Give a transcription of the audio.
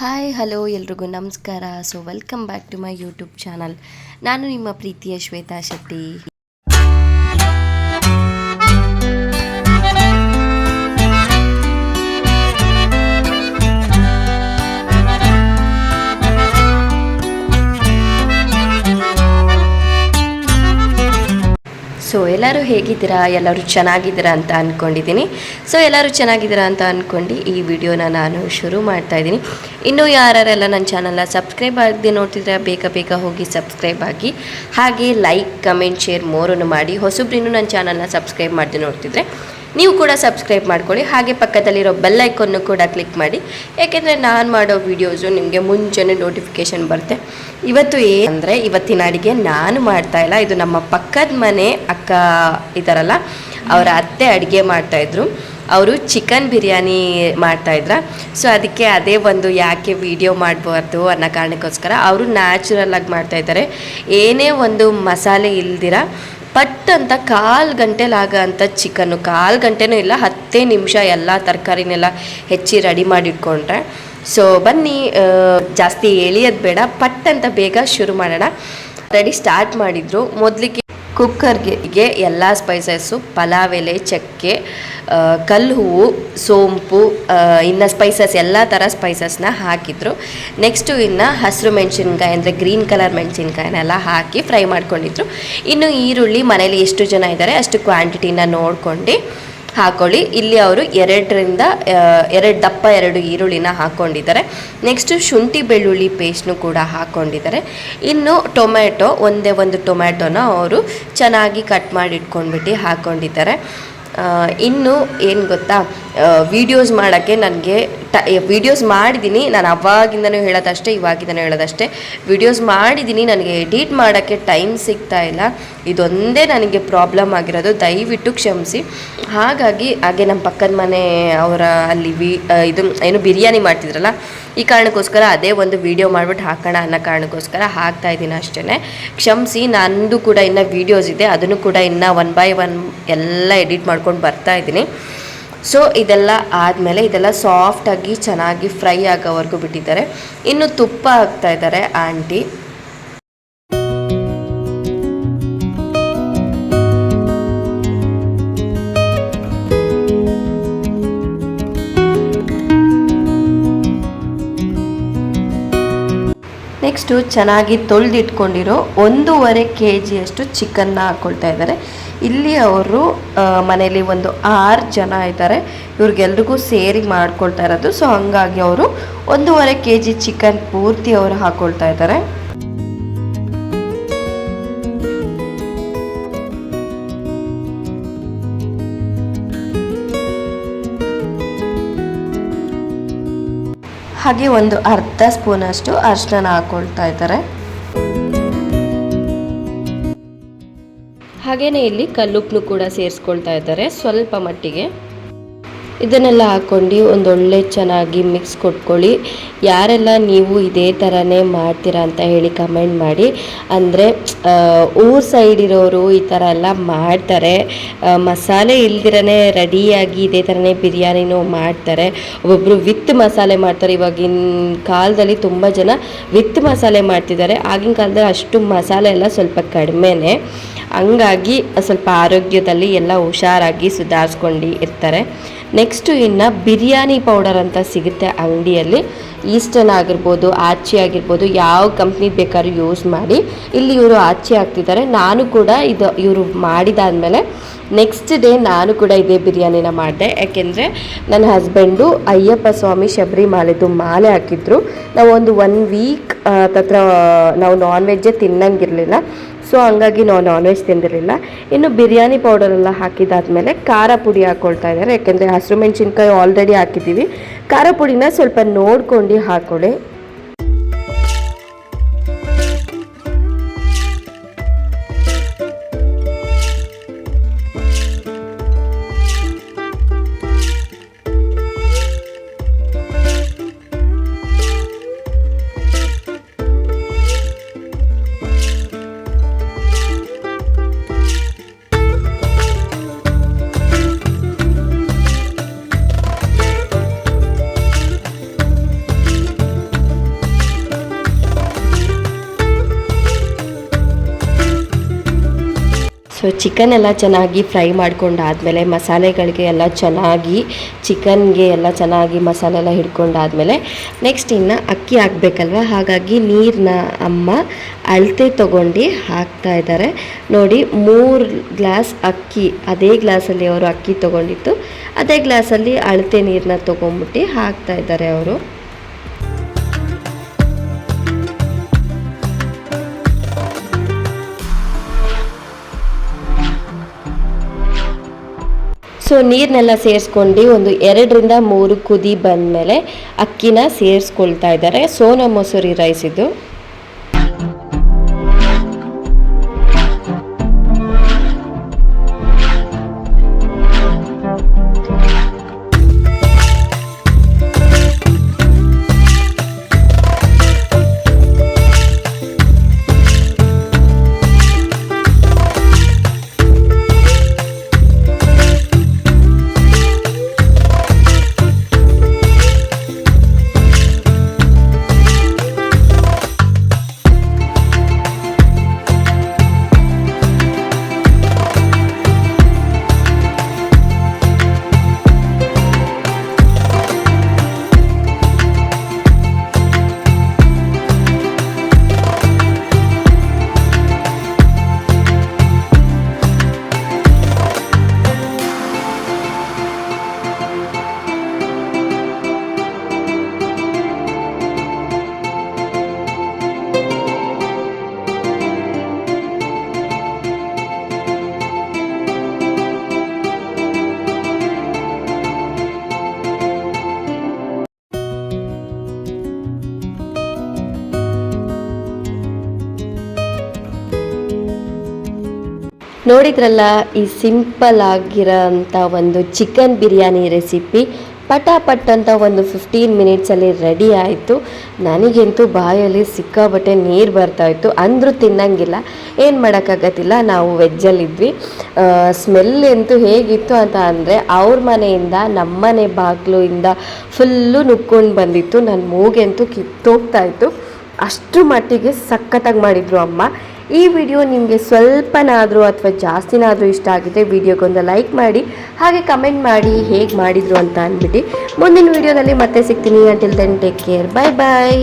Hi hello ಎಲ್ರಿಗೂ ನಮಸ್ಕಾರ. So welcome back to my YouTube channel ನಾನು ನಿಮ್ಮ ಪ್ರೀತಿಯ ಶ್ವೇತಾ ಶೆಟ್ಟಿ. ಎಲ್ಲರೂ ಹೇಗಿದ್ದೀರಾ? ಎಲ್ಲರೂ ಚೆನ್ನಾಗಿದ್ದೀರಾ ಅಂತ ಅಂದ್ಕೊಂಡಿದ್ದೀನಿ ಸೊ ಎಲ್ಲರೂ ಚೆನ್ನಾಗಿದ್ದೀರಾ ಅಂತ ಅಂದ್ಕೊಂಡು ಈ ವಿಡಿಯೋನ ನಾನು ಶುರು ಮಾಡ್ತಾ ಇದ್ದೀನಿ. ಇನ್ನೂ ಯಾರ್ಯಾರೆಲ್ಲ ನನ್ನ ಚಾನಲ್ನ ಸಬ್ಸ್ಕ್ರೈಬ್ ಆಗದೆ ನೋಡ್ತಿದ್ರೆ ಬೇಗ ಬೇಗ ಹೋಗಿ ಸಬ್ಸ್ಕ್ರೈಬ್ ಆಗಿ. ಹಾಗೆ ಲೈಕ್, ಕಮೆಂಟ್, ಶೇರ್ ಮೋರನ್ನು ಮಾಡಿ. ಹೊಸಬ್ರಿನೂ ನನ್ನ ಚಾನಲ್ನ ಸಬ್ಸ್ಕ್ರೈಬ್ ಮಾಡಿದೆ ನೋಡ್ತಿದ್ರೆ ನೀವು ಕೂಡ ಸಬ್ಸ್ಕ್ರೈಬ್ ಮಾಡ್ಕೊಳ್ಳಿ. ಹಾಗೆ ಪಕ್ಕದಲ್ಲಿರೋ ಬೆಲ್ ಐಕನ್ನು ಕೂಡ ಕ್ಲಿಕ್ ಮಾಡಿ. ಏಕೆಂದರೆ ನಾನು ಮಾಡೋ ವೀಡಿಯೋಸು ನಿಮಗೆ ಮುಂಚೆನೇ ನೋಟಿಫಿಕೇಷನ್ ಬರುತ್ತೆ. ಇವತ್ತು ಏನಂದರೆ ಇವತ್ತಿನ ಅಡುಗೆ ನಾನು ಮಾಡ್ತಾ ಇಲ್ಲ. ಇದು ನಮ್ಮ ಪಕ್ಕದ ಮನೆ ಅಕ್ಕ ಇದ್ದಾರಲ್ಲ ಅವರ ಅತ್ತೆ ಅಡುಗೆ ಮಾಡ್ತಾಯಿದ್ರು ಅವರು ಚಿಕನ್ ಬಿರಿಯಾನಿ ಮಾಡ್ತಾಯಿದ್ರ ಸೊ ಅದಕ್ಕೆ ಅದೇ ಒಂದು ಯಾಕೆ ವಿಡಿಯೋ ಮಾಡಬಾರ್ದು ಅನ್ನೋ ಕಾರಣಕ್ಕೋಸ್ಕರ ಅವರು ನ್ಯಾಚುರಲ್ ಆಗಿ ಮಾಡ್ತಾಯಿದ್ದಾರೆ ಏನೇ ಒಂದು ಮಸಾಲೆ ಇಲ್ದಿರ ಅಂತ ಕಾಲು ಗಂಟೆಲಾಗ ಅಂತ ಚಿಕನ್ನು, ಕಾಲು ಗಂಟೆನೂ ಇಲ್ಲ, ಹತ್ತೇ ನಿಮಿಷ ಎಲ್ಲ ತರಕಾರಿನೆಲ್ಲ ಹೆಚ್ಚಿ ರೆಡಿ ಮಾಡಿಟ್ಕೊಂಡ್ರೆ. ಸೊ ಬನ್ನಿ ಜಾಸ್ತಿ ಎಳಿಯೋದು ಬೇಡ, ಪಟ್ ಅಂತ ಬೇಗ ಶುರು ಮಾಡೋಣ. ರೆಡಿ ಸ್ಟಾರ್ಟ್ ಮಾಡಿದ್ರು. ಮೊದಲಿಗೆ ಕುಕ್ಕರ್ಗೆ ಎಲ್ಲ ಸ್ಪೈಸಸ್ಸು ಪಲಾವ್ ಎಲೆ, ಚಕ್ಕೆ ಕಲ್ಲು ಹೂವು ಸೋಂಪು ಇನ್ನು ಸ್ಪೈಸಸ್ ಎಲ್ಲ ಥರ ಸ್ಪೈಸಸ್ನ ಹಾಕಿದ್ರು. ನೆಕ್ಸ್ಟು ಇನ್ನು ಹಸಿರು ಮೆಣಸಿನ್ಕಾಯಿ ಅಂದರೆ ಗ್ರೀನ್ ಕಲರ್ ಮೆಣಸಿನ್ಕಾಯಿನೆಲ್ಲ ಹಾಕಿ ಫ್ರೈ ಮಾಡ್ಕೊಂಡಿದ್ರು. ಇನ್ನು ಈರುಳ್ಳಿ ಮನೇಲಿ ಎಷ್ಟು ಜನ ಇದ್ದಾರೆ ಅಷ್ಟು ಕ್ವಾಂಟಿಟಿನ ನೋಡ್ಕೊಂಡು ಹಾಕೊಳ್ಳಿ. ಇಲ್ಲಿ ಅವರು ಎರಡರಿಂದ ಎರಡು ದಪ್ಪ ಎರಡು ಈರುಳ್ಳಿನ ಹಾಕ್ಕೊಂಡಿದ್ದಾರೆ ನೆಕ್ಸ್ಟು ಶುಂಠಿ ಬೆಳ್ಳುಳ್ಳಿ ಪೇಸ್ಟ್ನು ಕೂಡ ಹಾಕ್ಕೊಂಡಿದ್ದಾರೆ ಇನ್ನು ಟೊಮ್ಯಾಟೊ, ಒಂದೇ ಒಂದು ಟೊಮ್ಯಾಟೊನ ಅವರು ಚೆನ್ನಾಗಿ ಕಟ್ ಮಾಡಿ ಇಟ್ಕೊಂಡ್ಬಿಟ್ಟು ಹಾಕ್ಕೊಂಡಿದ್ದಾರೆ ಇನ್ನು ಏನು ಗೊತ್ತಾ ವೀಡಿಯೋಸ್ ಮಾಡೋಕ್ಕೆ ನನಗೆ ಟ ವೀಡಿಯೋಸ್ ಮಾಡಿದ್ದೀನಿ ನಾನು ಅವಾಗಿಂದನೂ ಹೇಳೋದಷ್ಟೇ, ಇವಾಗಿಂದನೂ ಹೇಳೋದಷ್ಟೇ. ವೀಡಿಯೋಸ್ ಮಾಡಿದ್ದೀನಿ ನನಗೆ ಎಡಿಟ್ ಮಾಡೋಕ್ಕೆ ಟೈಮ್ ಸಿಗ್ತಾ ಇಲ್ಲ. ಇದೊಂದೇ ನನಗೆ ಪ್ರಾಬ್ಲಮ್ ಆಗಿರೋದು. ದಯವಿಟ್ಟು ಕ್ಷಮಿಸಿ. ಹಾಗಾಗಿ, ಹಾಗೆ ನಮ್ಮ ಪಕ್ಕದ ಮನೆ ಅವರ ಅಲ್ಲಿ ವಿ ಇದು, ಏನು ಬಿರಿಯಾನಿ ಮಾಡ್ತಿದ್ರಲ್ಲ, ಈ ಕಾರಣಕ್ಕೋಸ್ಕರ ಅದೇ ಒಂದು ವಿಡಿಯೋ ಮಾಡಿಬಿಟ್ಟು ಹಾಕೋಣ ಅನ್ನೋ ಕಾರಣಕ್ಕೋಸ್ಕರ ಹಾಕ್ತಾ ಇದ್ದೀನಿ ಅಷ್ಟೇ ಕ್ಷಮಿಸಿ, ನಂದು ಕೂಡ ಇನ್ನು ವೀಡಿಯೋಸ್ ಇದೆ. ಅದನ್ನು ಕೂಡ ಇನ್ನು ಒನ್ ಬೈ ಒನ್ ಎಲ್ಲ ಎಡಿಟ್ ಮಾಡ್ಕೊಂಡು ಬರ್ತಾ ಇದ್ದೀನಿ. ಸೊ ಇದೆಲ್ಲ ಆದಮೇಲೆ ಇದೆಲ್ಲ ಸಾಫ್ಟಾಗಿ ಚೆನ್ನಾಗಿ ಫ್ರೈ ಆಗೋವರೆಗೂ ಬಿಟ್ಟಿದ್ದಾರೆ. ಇನ್ನು ತುಪ್ಪ ಹಾಕ್ತಾ ಇದ್ದಾರೆ ಆಂಟಿ. ನೆಕ್ಸ್ಟು ಚೆನ್ನಾಗಿ ತೊಳೆದಿಟ್ಕೊಂಡಿರೋ ಒಂದೂವರೆ ಕೆ ಜಿಯಷ್ಟು ಚಿಕನ್ನ ಹಾಕ್ಕೊಳ್ತಾ ಇದ್ದಾರೆ. ಇಲ್ಲಿ ಅವರು ಮನೇಲಿ ಒಂದು ಆರು ಜನ ಇದ್ದಾರೆ. ಇವ್ರಿಗೆಲ್ರಿಗೂ ಸೇರಿ ಮಾಡ್ಕೊಳ್ತಾ ಇರೋದು. ಸೊ, ಹಂಗಾಗಿ ಅವರು ಒಂದೂವರೆ ಕೆ ಜಿ ಚಿಕನ್ ಪೂರ್ತಿ ಅವರು ಹಾಕ್ಕೊಳ್ತಾ ಇದ್ದಾರೆ. ಹಾಗೆ ಒಂದು ಅರ್ಧ ಸ್ಪೂನಷ್ಟು ಅರಿಶಿನ ಹಾಕೊಳ್ತಾ ಇದ್ದಾರೆ. ಹಾಗೆಯೇ ಇಲ್ಲಿ ಕಲ್ಲುಪ್ಪು ಕೂಡ ಸೇರಿಸ್ಕೊಳ್ತಾ ಇದ್ದಾರೆ ಸ್ವಲ್ಪ ಮಟ್ಟಿಗೆ. ಇದನ್ನೆಲ್ಲ ಹಾಕ್ಕೊಂಡು ಒಂದೊಳ್ಳೆ ಚೆನ್ನಾಗಿ ಮಿಕ್ಸ್ ಕೊಟ್ಕೊಳ್ಳಿ. ಯಾರೆಲ್ಲ ನೀವು ಇದೇ ಥರನೇ ಮಾಡ್ತೀರಾ ಅಂತ ಹೇಳಿ ಕಮೆಂಟ್ ಮಾಡಿ. ಅಂದರೆ ಊರ್ ಸೈಡ್ ಇರೋರು ಈ ಥರ ಎಲ್ಲ ಮಾಡ್ತಾರೆ. ಮಸಾಲೆ ಇಲ್ದಿರನೇ ರೆಡಿಯಾಗಿ ಇದೇ ಥರನೇ ಬಿರಿಯಾನಿನೂ ಮಾಡ್ತಾರೆ. ಒಬ್ಬೊಬ್ಬರು ವಿತ್ ಮಸಾಲೆ ಮಾಡ್ತಾರೆ. ಇವಾಗಿನ ಕಾಲದಲ್ಲಿ ತುಂಬ ಜನ ವಿತ್ ಮಸಾಲೆ ಮಾಡ್ತಿದ್ದಾರೆ. ಆಗಿನ ಕಾಲದಲ್ಲಿ ಅಷ್ಟು ಮಸಾಲೆ ಎಲ್ಲ ಸ್ವಲ್ಪ ಕಡಿಮೆನೇ. ಹಂಗಾಗಿ ಸ್ವಲ್ಪ ಆರೋಗ್ಯದಲ್ಲಿ ಎಲ್ಲ ಹುಷಾರಾಗಿ ಸುಧಾರಿಸ್ಕೊಂಡು ಇರ್ತಾರೆ. ನೆಕ್ಸ್ಟು ಇನ್ನು ಬಿರಿಯಾನಿ ಪೌಡರ್ ಅಂತ ಸಿಗುತ್ತೆ ಅಂಗಡಿಯಲ್ಲಿ. ಈಸ್ಟರ್ನ್ ಆಗಿರ್ಬೋದು ಆಚೆ ಆಗಿರ್ಬೋದು, ಯಾವ ಕಂಪ್ನಿ ಬೇಕಾದ್ರೂ ಯೂಸ್ ಮಾಡಿ. ಇಲ್ಲಿ ಇವರು ಆಚೆ ಹಾಕ್ತಿದ್ದಾರೆ. ನಾನು ಕೂಡ ಇದು ಇವರು ಮಾಡಿದಾದ್ಮೇಲೆ ನೆಕ್ಸ್ಟ್ ಡೇ ನಾನು ಕೂಡ ಇದೇ ಬಿರಿಯಾನಿನ ಮಾಡಿದೆ. ಯಾಕೆಂದರೆ ನನ್ನ ಹಸ್ಬೆಂಡು ಅಯ್ಯಪ್ಪ ಸ್ವಾಮಿ ಶಬರಿಮಾಲೆದು ಮಾಲೆ ಹಾಕಿದ್ರು. ನಾವು ಒಂದು ಒನ್ ವೀಕ್ ತತ್ರ ನಾವು ನಾನ್ ವೆಜ್ಜೇ ತಿನ್ನಂಗಿರಲಿಲ್ಲ. ಸೊ ಹಂಗಾಗಿ ನಾವು ನಾನ್ ವೆಜ್ ತಿಂದಿರಲಿಲ್ಲ. ಇನ್ನು ಬಿರಿಯಾನಿ ಪೌಡರ್ ಎಲ್ಲ ಹಾಕಿದಾದ್ಮೇಲೆ ಖಾರ ಪುಡಿ ಹಾಕ್ಕೊಳ್ತಾ ಇದ್ದಾರೆ. ಯಾಕೆಂದರೆ ಹಸಿರು ಮೆಣಸಿನ್ಕಾಯಿ ಆಲ್ರೆಡಿ ಹಾಕಿದ್ದೀವಿ. ಖಾರ ಪುಡಿನ ಸ್ವಲ್ಪ ನೋಡ್ಕೊಂಡು ಹಾಕೊಳ್ಳಿ. ಚಿಕನ್ ಎಲ್ಲ ಚೆನ್ನಾಗಿ ಫ್ರೈ ಮಾಡ್ಕೊಂಡಾದಮೇಲೆ ಮಸಾಲೆಗಳಿಗೆ ಎಲ್ಲ ಚೆನ್ನಾಗಿ ಚಿಕನ್ಗೆ ಎಲ್ಲ ಚೆನ್ನಾಗಿ ಮಸಾಲೆ ಎಲ್ಲ ಹಿಡ್ಕೊಂಡಾದಮೇಲೆ ನೆಕ್ಸ್ಟ್ ಇನ್ನು ಅಕ್ಕಿ ಹಾಕಬೇಕಲ್ವ? ಹಾಗಾಗಿ ನೀರನ್ನ ಅಮ್ಮ ಅಳತೆ ತೊಗೊಂಡು ಹಾಕ್ತಾ ಇದ್ದಾರೆ. ನೋಡಿ, ಮೂರು ಗ್ಲಾಸ್ ಅಕ್ಕಿ, ಅದೇ ಗ್ಲಾಸಲ್ಲಿ ಅವರು ಅಕ್ಕಿ ತೊಗೊಂಡಿತ್ತು ಅದೇ ಗ್ಲಾಸಲ್ಲಿ ಅಳತೆ ನೀರನ್ನ ತೊಗೊಂಬಿಟ್ಟು ಹಾಕ್ತಾ ಇದ್ದಾರೆ ಅವರು. ಸೊ ನೀರನ್ನೆಲ್ಲ ಸೇರಿಸ್ಕೊಂಡು ಒಂದು ಎರಡರಿಂದ ಮೂರು ಕುದಿ ಬಂದಮೇಲೆ ಅಕ್ಕಿನ ಸೇರಿಸ್ಕೊಳ್ತಾ ಇದ್ದಾರೆ. ಸೋನಾ ಮೊಸರಿ ರೈಸ್ ಇದು. ನೋಡಿದ್ರಲ್ಲ, ಈ ಸಿಂಪಲ್ ಆಗಿರೋಂಥ ಒಂದು ಚಿಕನ್ ಬಿರಿಯಾನಿ ರೆಸಿಪಿ ಪಟಾಪಟ್ ಅಂತ ಒಂದು ಫಿಫ್ಟೀನ್ ಮಿನಿಟ್ಸಲ್ಲಿ ರೆಡಿ ಆಯಿತು. ನನಗಂತೂ ಬಾಯಲ್ಲಿ ಸಿಕ್ಕಾಬಟ್ಟೆ ನೀರು ಬರ್ತಾಯಿತ್ತು ಅಂದರೂ ತಿನ್ನಂಗಿಲ್ಲ. ಏನು ಮಾಡೋಕ್ಕಾಗತ್ತಿಲ್ಲ. ನಾವು ವೆಜ್ಜಲ್ಲಿದ್ವಿ ಸ್ಮೆಲ್ ಅಂತೂ ಹೇಗಿತ್ತು ಅಂತ ಅಂದರೆ, ಅವ್ರ ಮನೆಯಿಂದ ನಮ್ಮನೆ ಬಾಗಿಲಿಂದ ಫುಲ್ಲು ನುಕ್ಕೊಂಡು ಬಂದಿತ್ತು. ನನ್ನ ಮೂಗೆಂತೂ ಕಿತ್ತೋಗ್ತಾಯಿತ್ತು ಅಷ್ಟು ಮಟ್ಟಿಗೆ ಸಖತ್ತಾಗಿ ಮಾಡಿದರು ಅಮ್ಮ. ಈ ವಿಡಿಯೋ ನಿಮಗೆ ಸ್ವಲ್ಪನಾದರೂ ಅಥವಾ ಜಾಸ್ತಿನಾದರೂ ಇಷ್ಟ ಆಗಿದೆ ವಿಡಿಯೋಗೊಂದು ಲೈಕ್ ಮಾಡಿ, ಹಾಗೆ ಕಮೆಂಟ್ ಮಾಡಿ ಹೇಗೆ ಮಾಡಿದರು ಅಂತ ಅಂದ್ಬಿಟ್ಟು ಮುಂದಿನ ವಿಡಿಯೋದಲ್ಲಿ ಮತ್ತೆ ಸಿಗ್ತೀನಿ. Until then take care bye bye